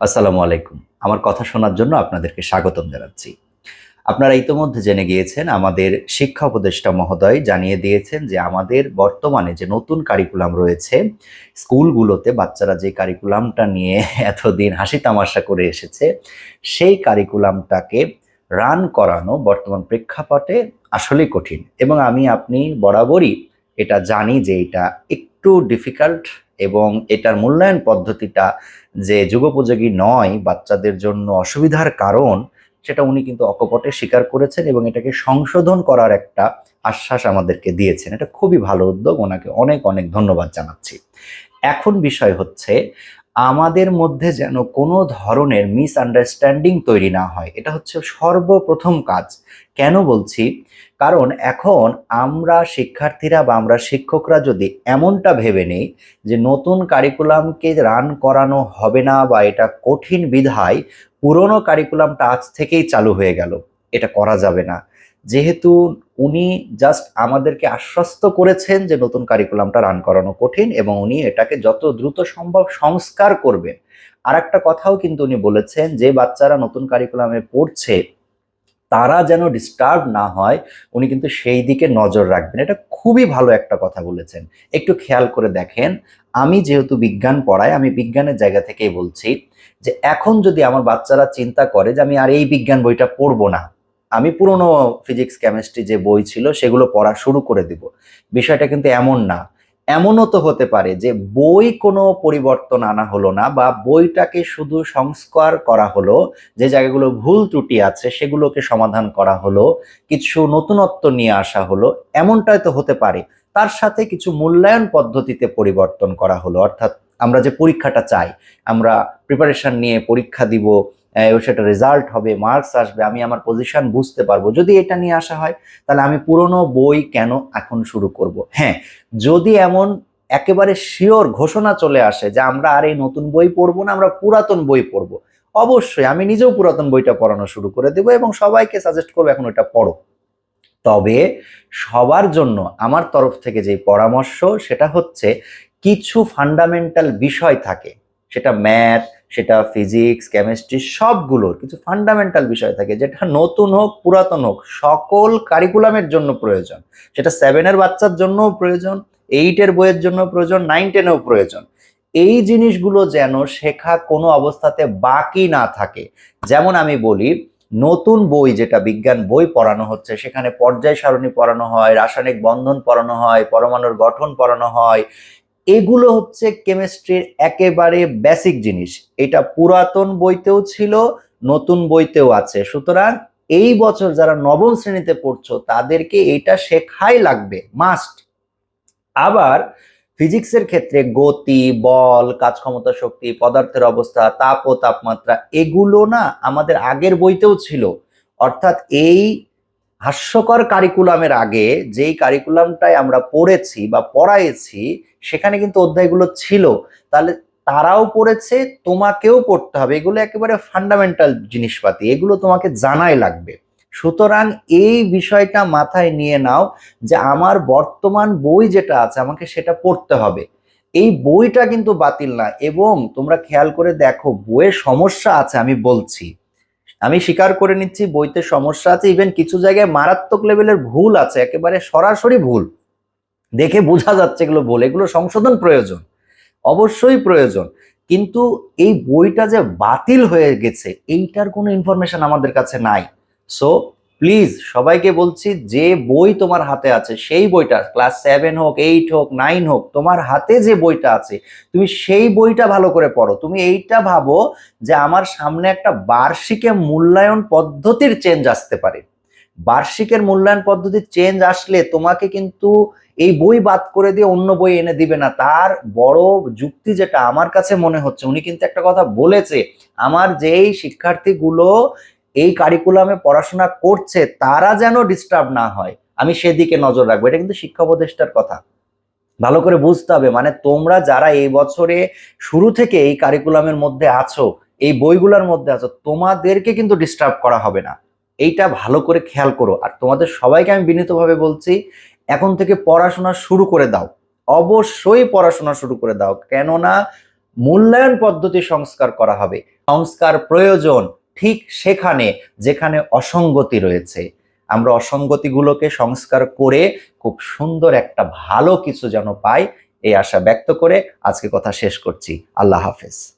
আসসালামু আলাইকুম। আমার কথা শোনার জন্য আপনাদেরকে স্বাগতম জানাচ্ছি। আপনারা ইতোমধ্যে জেনে গিয়েছেন, আমাদের শিক্ষা উপদেষ্টা মহোদয় জানিয়ে দিয়েছেন যে আমাদের বর্তমানে যে নতুন কারিকুলাম রয়েছে, স্কুলগুলোতে বাচ্চারা যে কারিকুলামটা নিয়ে এতদিন হাসি তামাশা করে এসেছে, সেই কারিকুলামটাকে রান করানো বর্তমান প্রেক্ষাপটে আসলেই কঠিন। এবং আমি, আপনি বরাবরই এটা জানি যে এটা একটু ডিফিকাল্ট এবং এটার মূল্যায়ন পদ্ধতিটা যে যুগোপযোগী নয়, বাচ্চাদের জন্য অসুবিধার কারণ, সেটা উনি কিন্তু অকপটে স্বীকার করেছেন এবং এটাকে সংশোধন করার একটা আশ্বাস আমাদেরকে দিয়েছেন। এটা খুবই ভালো উদ্যোগ। ওনাকে অনেক অনেক ধন্যবাদ জানাচ্ছি। এখন বিষয় হচ্ছে আমাদের মধ্যে যেন কোনো ধরনের মিসআন্ডারস্ট্যান্ডিং তৈরি না হয়। এটা হচ্ছে সর্বপ্রথম কাজ। কেন বলছি? কারণ এখন আমরা শিক্ষার্থীরা বা আমরা শিক্ষকরা যদি এমনটা ভেবে নেই যে নতুন কারিকুলামকে রান করানো হবে না বা এটা কঠিন বিধায় পুরনো কারিকুলামটা আজ থেকেই চালু হয়ে গেল, এটা করা যাবে না। যেহেতু উনি জাস্ট আমাদেরকে আশ্বস্ত করেছেন যে নতুন কারিকুলামটা রান করানো কঠিন এবং উনি এটাকে যত দ্রুত সম্ভব সংস্কার করবেন। আর একটা কথাও কিন্তু উনি বলেছেন যে বাচ্চারা নতুন কারিকুলামে পড়ছে, তারা যেন ডিস্টার্ব না হয়, উনি কিন্তু সেই দিকে নজর রাখবেন। এটা খুবই ভালো একটা কথা বলেছেন। একটু খেয়াল করে দেখেন, আমি যেহেতু বিজ্ঞান পড়াই, আমি বিজ্ঞানের জায়গা থেকেই বলছি যে এখন যদি আমার বাচ্চারা চিন্তা করে যে আমি আর এই বিজ্ঞান বইটা পড়ব না আমি পুরনো ফিজিক্স কেমিস্ট্রি যে বই ছিল, সেগুলো পড়া শুরু করে দেব। বিষয়টা কিন্তু এমন না। এমনও তো হতে পারে যে বই কোনো পরিবর্তন আনা হলো না বা বইটাকে শুধু সংস্কার করা হলো, যে জায়গাগুলো ভুল ত্রুটি আছে সেগুলোকে সমাধান করা হলো, কিছু নতুনত্ব নিয়ে আসা হলো, এমনটাই তো হতে পারে। তার সাথে কিছু মূল্যায়ন পদ্ধতিতে পরিবর্তন করা হলো। অর্থাৎ আমরা যে পরীক্ষাটা চাই, আমরা প্রিপারেশন নিয়ে পরীক্ষা দিব সেটা রেজাল্ট হবে মার্কস আসবে, আমি আমার পজিশন বুঝতে পারব। যদি এটা নিয়ে আসা হয়, তাহলে আমি পুরনো বই কেন এখন শুরু করব? হ্যাঁ যদি এমন একেবারে শিওর ঘোষণা চলে আসে যে আমরা আর এই নতুন বই পড়ব না, আমরা পুরাতন বই পড়ব, অবশ্যই আমি নিজেও পুরাতন বইটা পড়ানো শুরু করে দেবো এবং সবাইকে সাজেস্ট করব এখন ওটা পড়ো। তবে সবার জন্য আমার তরফ থেকে যে পরামর্শ, সেটা হচ্ছে কিছু ফান্ডামেন্টাল বিষয় থাকে। সেটা ম্যাথ সেটা ফিজিক্স কেমিস্ট্রি সবগুলোর কিছু ফান্ডামেন্টাল বিষয় থাকে, যেটা নতুন হোক, পুরাতন হোক, সকল কারিকুলামের জন্য প্রয়োজন। সেটা সেভেনের বাচ্চার জন্যও প্রয়োজন এইটের বইয়ের জন্য প্রয়োজন নাইন টেনেও প্রয়োজন। এই জিনিসগুলো যেন শেখা কোনো অবস্থাতে বাকি না থাকে। যেমন আমি বলি, নতুন বই যেটা বিজ্ঞান বই পড়ানো হচ্ছে, সেখানে পর্যায় সারণী পড়ানো হয়, রাসায়নিক বন্ধন পড়ানো হয়, পরমাণুর গঠন পড়ানো হয় এগুলো হচ্ছে কেমিস্ট্রির একেবারে বেসিক জিনিস। এটা পুরাতন বইতেও ছিল, নতুন বইতেও আছে। সুতরাং এই বছর যারা নবম শ্রেণীতে পড়ছো, তাদেরকে এটা শেখাই লাগবে মাস্ট আবার ফিজিক্সের ক্ষেত্রে গতি, বল কাজ ক্ষমতা শক্তি, পদার্থের অবস্থা, তাপ ও তাপমাত্রা, এগুলো না আমাদের আগের বইতেও ছিল। অর্থাৎ এই হাস্যকর কারিকুলামের আগে যেই কারিকুলামটাই আমরা পড়েছি বা পড়াইছি, সেখানে কিন্তু অধ্যায়গুলো ছিল। তাহলে তারাও পড়েছে, তোমাকেও পড়তে হবে। এগুলো একেবারে ফান্ডামেন্টাল জিনিসপাতি, এগুলো তোমাকে জানাই লাগবে। সুতরাং এই বিষয়টা মাথায় নিয়ে নাও যে আমার বর্তমান বই যেটা আছে, আমাকে সেটা পড়তে হবে। এই বইটা কিন্তু বাতিল না, এবং তোমরা খেয়াল করে দেখো, বইয়ের সমস্যা আছে, আমি বলছি। আমি স্বীকার করে নিচ্ছি, বইতে সমস্যা আছে ইভেন কিছু জায়গায় মারাত্মক লেভেলের ভুল আছে, একেবারে সরাসরি ভুল। দেখে বোঝা যাচ্ছে এগুলো ভুল, এগুলো সংশোধন প্রয়োজন, অবশ্যই প্রয়োজন। কিন্তু এই বইটা যে বাতিল হয়ে গেছে, এইটার কোনো ইনফরমেশন আমাদের কাছে নাই। সো প্লিজ সবাইকে বলছি, যে বই তোমার হাতে আছে, সেই বইটা, ক্লাস সেভেন হোক, এইট হোক, নাইন হোক, তোমার হাতে যে বইটা আছে, তুমি সেই বইটা ভালো করে পড়ো। তুমি এইটা ভাবো যে আমার সামনে একটা বার্ষিকে মূল্যায়ন পদ্ধতির চেঞ্জ আসতে পারে। বার্ষিকের মূল্যায়ন পদ্ধতির চেঞ্জ আসলে তোমাকে কিন্তু এই বই বাদ করে দিয়ে অন্য বই এনে দিবে না। তার বড় যুক্তি যেটা আমার কাছে মনে হচ্ছে, উনি কিন্তু একটা কথা বলেছে, আমার যেই শিক্ষার্থীগুলো এই কারিকুলামে পড়াশোনা করছে তারা যেন ডিস্টার্ব না হয়। আমি সেদিকে নজর রাখব, এটা কিন্তু শিক্ষা উপদেষ্টার কথা। ভালো করে বুঝতে হবে মানে তোমরা যারা এই বছরে শুরু থেকে এই কারিকুলামের মধ্যে আছো, এই বইগুলোর মধ্যে আছো, তোমাদেরকে কিন্তু ডিস্টার্ব করা হবে না। এইটা ভালো করে খেয়াল করো। আর তোমাদের সবাইকে আমি বিনীতভাবে বলছি, এখন থেকে পড়াশোনা শুরু করে দাও। অবশ্যই পড়াশোনা শুরু করে দাও, কেননা মূল্যায়ন পদ্ধতি সংস্কার করা হবে। সংস্কার প্রয়োজন। ঠিক সেখানে, যেখানে অসঙ্গতি রয়েছে। আমরা অসঙ্গতিগুলোকে সংস্কার করে খুব সুন্দর একটা ভালো কিছু যেন পাই, এই আশা ব্যক্ত করে আজকে কথা শেষ করছি। আল্লাহ হাফেজ।